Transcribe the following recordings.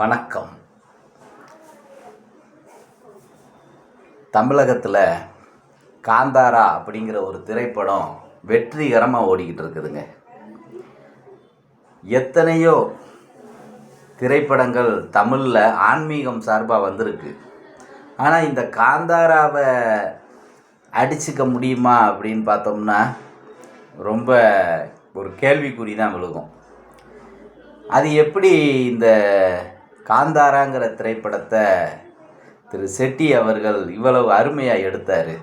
வணக்கம். தமிழகத்தில் காந்தாரா அப்படிங்கிற ஒரு திரைப்படம் வெற்றிகரமாக ஓடிக்கிட்டு இருக்குதுங்க. எத்தனையோ திரைப்படங்கள் தமிழில் ஆன்மீகம் சார்பாக வந்திருக்கு. ஆனால் இந்த காந்தாராவை அடிச்சுக்க முடியுமா அப்படின்னு பார்த்தோம்னா ரொம்ப ஒரு கேள்விக்குறி தான் விழுகும். அது எப்படி இந்த காந்தாராங்கிற திரைப்படத்தை திரு செட்டி அவர்கள் இவ்வளவு அருமையாக எடுத்தார்.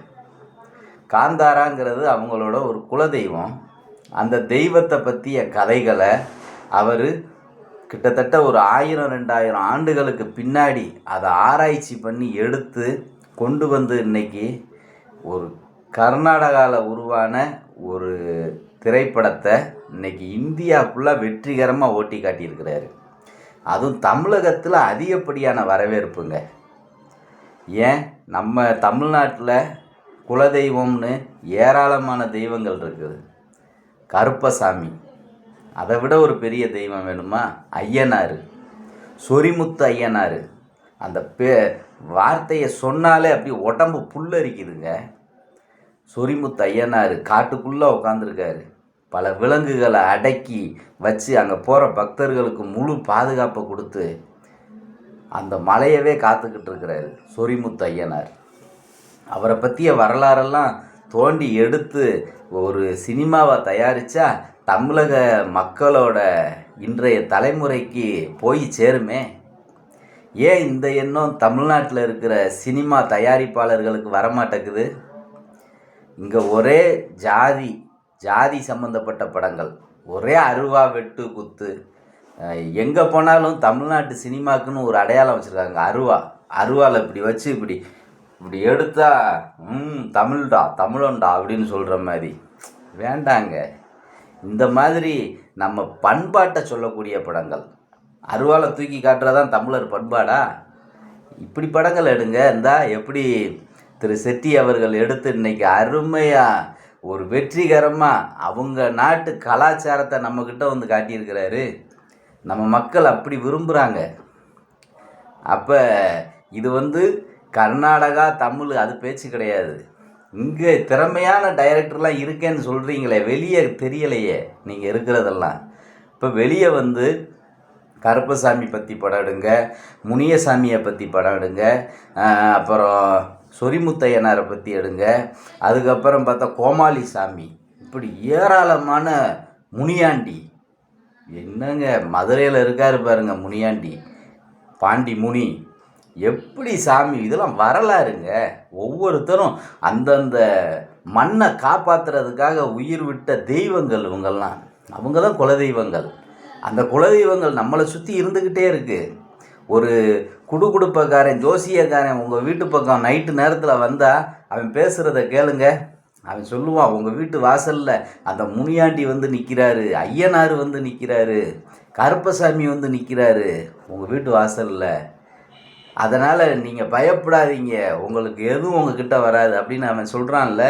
காந்தாராங்கிறது அவங்களோட ஒரு குலதெய்வம். அந்த தெய்வத்தை பற்றிய கதைகளை அவர் கிட்டத்தட்ட ஒரு ஆயிரம் ரெண்டாயிரம் ஆண்டுகளுக்கு பின்னாடி அதை ஆராய்ச்சி பண்ணி எடுத்து கொண்டு வந்து இன்னைக்கு ஒரு கர்நாடகாவில் உருவான ஒரு திரைப்படத்தை இன்னைக்கு இந்தியா ஃபுல்லாக வெற்றிகரமாக ஓட்டி காட்டியிருக்கிறாரு. அதுவும் தமிழகத்தில் அதிகப்படியான வரவேற்புங்க. ஏன்? நம்ம தமிழ்நாட்டில் குலதெய்வம்னு ஏராளமான தெய்வங்கள் இருக்குது. கருப்பசாமி. அதை விட ஒரு பெரிய தெய்வம் வேணுமா? ஐயனார். சொரிமுத்து ஐயனார். அந்த பே வார்த்தையை சொன்னாலே அப்படி உடம்பு புல்லரிக்குதுங்க. சொரிமுத்து ஐயனார் காட்டுக்குள்ளே உட்காந்துருக்காரு பல விலங்குகளை அடக்கி வச்சு அங்கே போகிற பக்தர்களுக்கு முழு பாதுகாப்பை கொடுத்து அந்த மலையவே காத்துக்கிட்டு இருக்கிறாரு சொரிமுத்து ஐயனார். அவரை பற்றிய வரலாறெல்லாம் தோண்டி எடுத்து ஒரு சினிமாவை தயாரித்தா தமிழக மக்களோட இன்றைய தலைமுறைக்கு போய் சேருமே. ஏன் இந்த எண்ணம் தமிழ்நாட்டில் இருக்கிற சினிமா தயாரிப்பாளர்களுக்கு வரமாட்டேங்குது? இங்கே ஒரே ஜாதி ஜாதி சம்மந்தப்பட்ட படங்கள். ஒரே அருவா வெட்டு குத்து. எங்கே போனாலும் தமிழ்நாட்டு சினிமாக்குன்னு ஒரு அடையாளம் வச்சுருக்காங்க. அருவா. அருவாவில் இப்படி வச்சு இப்படி இப்படி எடுத்தா ம் தமிழ்டா தமிழன்டா அப்படின்னு சொல்கிற மாதிரி. வேண்டாங்க. இந்த மாதிரி நம்ம பண்பாட்டை சொல்லக்கூடிய படங்கள். அருவாவில் தூக்கி காட்டுறதான் தமிழர் பண்பாடா? இப்படி படங்கள் எடுங்க. இந்தா எப்படி திரு செட்டி அவர்கள் எடுத்து இன்னைக்கு அருமையாக ஒரு வெற்றிகரமாக அவங்க நாட்டு கலாச்சாரத்தை நம்மக்கிட்ட வந்து காட்டியிருக்கிறாரு. நம்ம மக்கள் அப்படி விரும்புகிறாங்க அப்போ இது வந்து கர்நாடகா தமிழ் அது பேச்சு கிடையாது. இங்கே திறமையான டைரக்டர்லாம் இருக்கேன்னு சொல்கிறீங்களே வெளியே தெரியலையே நீங்கள் இருக்கிறதெல்லாம். இப்போ வெளியே வந்து கருப்பசாமி பற்றி படம் எடுங்க முனியசாமியை பற்றி படம் எடுங்க அப்புறம் சொரிமுத்தையனாரை பற்றி எடுங்க. அதுக்கப்புறம் பார்த்தா கோமாளி சாமி. இப்படி ஏராளமான முனியாண்டி. என்னங்க மதுரையில் இருக்கார் பாருங்க முனியாண்டி. பாண்டி முனி எப்படி சாமி இதெல்லாம் வரலாறுங்க. ஒவ்வொருத்தரும் அந்தந்த மண்ணை காப்பாற்றுறதுக்காக உயிர் விட்ட தெய்வங்கள் இவங்கெல்லாம் அவங்க தான் குலதெய்வங்கள். அந்த குலதெய்வங்கள் நம்மளை சுற்றி இருந்துக்கிட்டே இருக்குது ஒரு குடுகுடுப்பக்காரன் ஜோசியக்காரன் உங்கள் வீட்டு பக்கம் நைட்டு நேரத்தில் வந்தால் அவன் பேசுகிறத கேளுங்க. அவன் சொல்லுவான் உங்கள் வீட்டு வாசலில் அந்த முனியாண்டி வந்து நிற்கிறாரு ஐயனார் வந்து நிற்கிறாரு கருப்பசாமி வந்து நிற்கிறாரு உங்கள் வீட்டு வாசலில். அதனால் நீங்கள் பயப்படாதீங்க. உங்களுக்கு எதுவும் உங்ககிட்ட வராது. அப்படின்னு அவன் சொல்கிறான்ல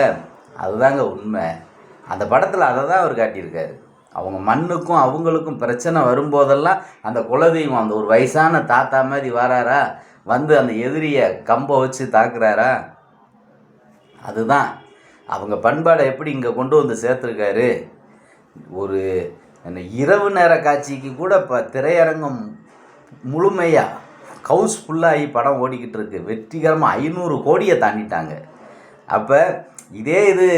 அதுதாங்க உண்மை. அந்த படத்தில் அதை தான் அவர் காட்டியிருக்காரு. அவங்க மண்ணுக்கும் அவங்களுக்கும் பிரச்சனை வரும்போதெல்லாம் அந்த குலதெய்வம் அந்த ஒரு வயசான தாத்தா மாதிரி வராரா? வந்து அந்த எதிரியை கம்பை வச்சு தாக்குறாரா? அதுதான். அவங்க பண்பாடை எப்படி இங்கே கொண்டு வந்து சேர்த்துருக்காரு? ஒரு என்ன இரவு நேர காட்சிக்கு கூட இப்போ திரையரங்கம் முழுமையாக கவுஸ் ஃபுல்லாகி படம் ஓடிக்கிட்டு இருக்கு. வெற்றிகரமாக ஐநூறு கோடியை தாண்டிட்டாங்க. அப்போ இதே இது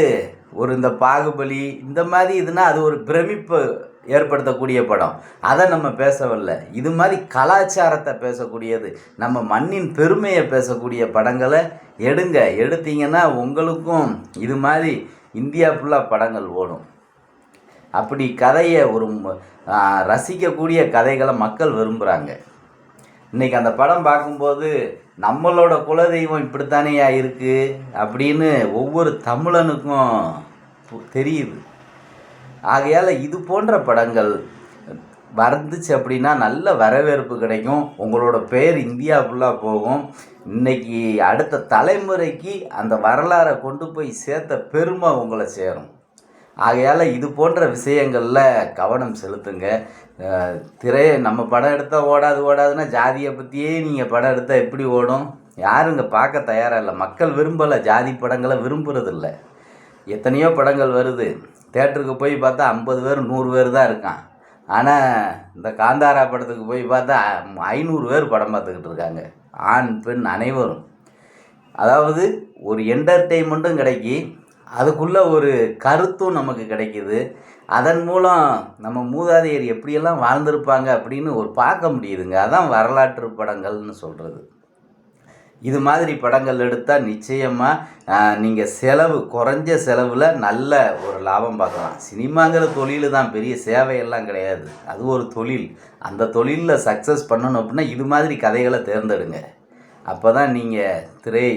ஒரு இந்த பாகுபலி இந்த மாதிரி இதுனா அது ஒரு பிரமிப்பு ஏற்படுத்தக்கூடிய படம். அதை நம்ம பேசவில்லை. இது மாதிரி கலாச்சாரத்தை பேசக்கூடியது நம்ம மண்ணின் பெருமையை பேசக்கூடிய படங்களை எடுங்க. எடுத்தீங்கன்னா உங்களுக்கும் இது மாதிரி இந்தியா ஃபுல்லாக படங்கள் ஓடும். அப்படி கதையை ஒரு ரசிக்கக்கூடிய கதைகளை மக்கள் விரும்புகிறாங்க இன்னைக்கு அந்த படம் பார்க்கும்போது நம்மளோட குலதெய்வம் இப்படித்தானேயா இருக்குது அப்படின்னு ஒவ்வொரு தமிழனுக்கும் பு- தெரியுது. ஆகையால் இது போன்ற படங்கள் வந்துச்சு அப்படின்னா நல்ல வரவேற்பு கிடைக்கும். உங்களோட பெயர் இந்தியா ஃபுல்லாக போகும். இன்னைக்கு அடுத்த தலைமுறைக்கு அந்த வரலாறை கொண்டு போய் சேர்த்த பெருமை உங்களை சேரும். ஆகையால் இது போன்ற விஷயங்களில் கவனம் செலுத்துங்க. திரையை நம்ம படம் எடுத்தால் ஓடாது ஓடாதுன்னா ஜாதியை பற்றியே நீங்கள் படம் எடுத்தால் எப்படி ஓடும்? யாரும் இங்கே பார்க்க தயாராக இல்லை. மக்கள் விரும்பலை ஜாதி படங்களை விரும்புறதில்ல. எத்தனையோ படங்கள் வருது. தேட்டருக்கு போய் பார்த்தா ஐம்பது பேர் நூறு பேர் தான் இருக்கான். ஆனால் இந்த காந்தாரா படத்துக்கு போய் பார்த்தா ஐநூறு பேர் படம் பார்த்துக்கிட்டு இருக்காங்க. ஆண் பெண் அனைவரும். அதாவது ஒரு என்டர்டெயின்மெண்ட்டும் கிடைக்கி அதுக்குள்ளே ஒரு கருத்தும் நமக்கு கிடைக்கிது. அதன் மூலம் நம்ம மூதாதையர் எப்படியெல்லாம் வாழ்ந்திருப்பாங்க அப்படின்னு ஒரு பார்க்க முடியுதுங்க. அதான் வரலாற்று படங்கள்னு சொல்கிறது இது மாதிரி படங்கள் எடுத்தால் நிச்சயமாக நீங்கள் செலவு குறைஞ்ச செலவில் நல்ல ஒரு லாபம் பார்க்கலாம். சினிமாங்கிற தொழில் தான் பெரிய சேவையெல்லாம் கிடையாது. அது ஒரு தொழில். அந்த தொழிலில் சக்ஸஸ் பண்ணணும் அப்படின்னா இது மாதிரி கதைகளை தேர்ந்தெடுங்க. அப்போ தான் நீங்கள் திரை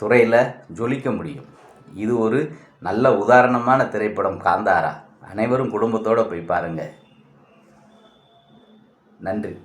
துறையில் ஜொலிக்க முடியும். இது ஒரு நல்ல உதாரணமான திரைப்படம் காந்தாரா. அனைவரும் குடும்பத்தோடு போய் பாருங்கள் நன்றி.